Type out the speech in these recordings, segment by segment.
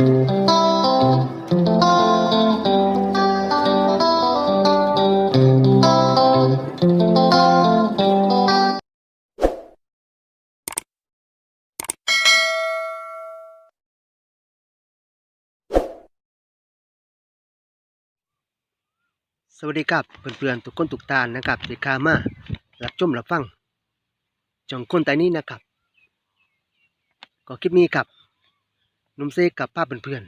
สวัสดีครับเพื่อนๆทุกคนทุกท่านนะครับที่เข้ามารับชมรับฟังจองคนแต่นี้นะครับ ก็คลิปนี้ครับ นมเซกับป้าเพื่อน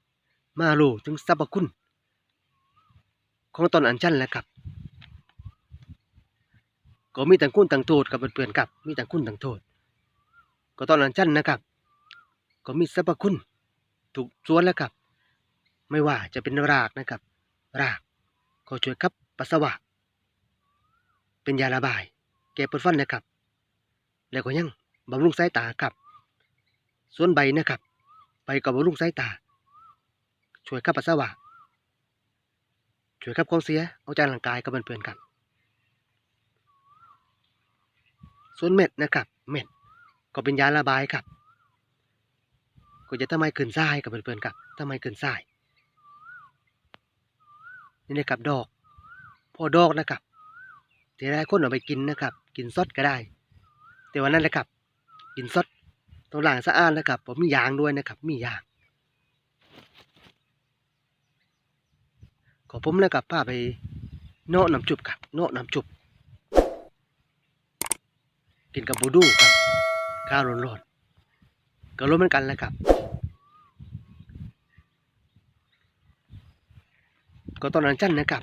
ๆมารู้ถึงสรรพคุณ ของตอนอันชันแล้วครับ ก็มีต่างคุณต่างโทษกับเพื่อนๆครับมีต่างคุณต่างโทษ ก็ตอนอันชันนะครับ ก็มีสรรพคุณถูกส่วนแล้วครับ ไม่ว่าจะเป็นรากนะครับ รากก็ช่วยขับปัสสาวะ เป็นยาระบาย แก้ปวดฟันนะครับ แล้วก็ยังบำรุงสายตาครับ ส่วนใบนะครับ ใบก็บำรุงสายตา ช่วยขับปัสสาวะช่วยขับของเสียเอาใจร่างกายกับเพื่อนๆครับส่วนเม็ดนะครับ เม็ดก็เป็นยาระบายครับ ก็จะทำให้ขึ้นทรายกับเพื่อนๆครับทำให้ขึ้นทรายนี่นะครับดอก พอดอกนะครับที่หลายคนเอาไปกินนะครับ กินสดก็ได้ แต่วันนั้นแหละครับ กินสด ต้องล้างสะอาดนะครับผมมียางด้วยนะครับ มียาง ขอผมนะครับพาไปเนาะน้ำจุบครับเนาะน้ำจุบ กินกับบูดูครับ ข้าวร้อนๆก็รู้เหมือนกันแหละครับ ก็ตอนนั้นจันนะครับ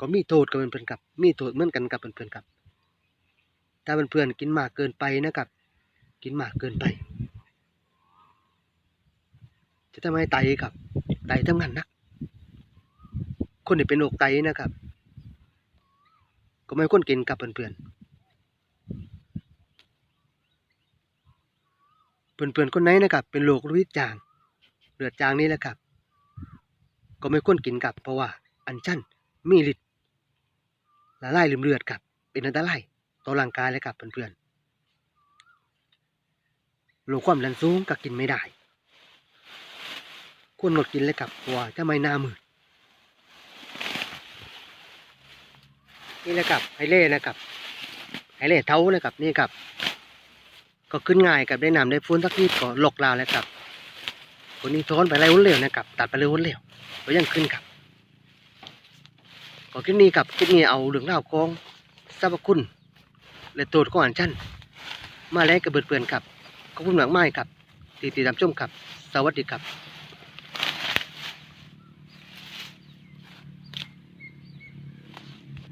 ก็มีโทษกับเพื่อนๆครับ มีโทษเหมือนกันกับเพื่อนๆครับ ถ้าเพื่อนๆกินมากเกินไปนะครับ กินมากเกินไป จะทำให้ไตครับ ไตทำงานหนัก คนที่เป็นโรคไตนะครับ ก็ไม่ควรกินกับเพื่อนๆ เพื่อนๆคนไหนนะครับ เป็นโรคลือดจางเลือดจางนี่แหละครับ ก็ไม่ควรกินกับ เพราะว่าอันชันมีฤทธิ์ละลายลืมเลือดครับ เป็นอันตรายต่อร่างกายเลยครับเพื่อนๆ โรคความดันสูงก็กินไม่ได้ ควรงดกินเลยครับเพราะว่าจะไม่หน้ามืดนี่แหละครับไฮเล่นะครับไฮเล่เท้าเลยครับนี่ครับ ก็ขึ้นง่ายกับได้น้ำได้ฟุ้นสักนิดก็หลกลาวแล้วครับคนนี้โทนไปไรหุ้นเหลวนะครับ ตัดไปเลยหุ้นเหลวก็ยังขึ้นครับก็คลิปนี้กับคลิปนี้เอาเรื่องเล่าวของสรรพคุณและโทษของอันชั้นมาแล้วกับเบิดเปื่อนครับ ขอบคุณมากมากๆครับ ที่ติดตามชมครับ สวัสดีครับ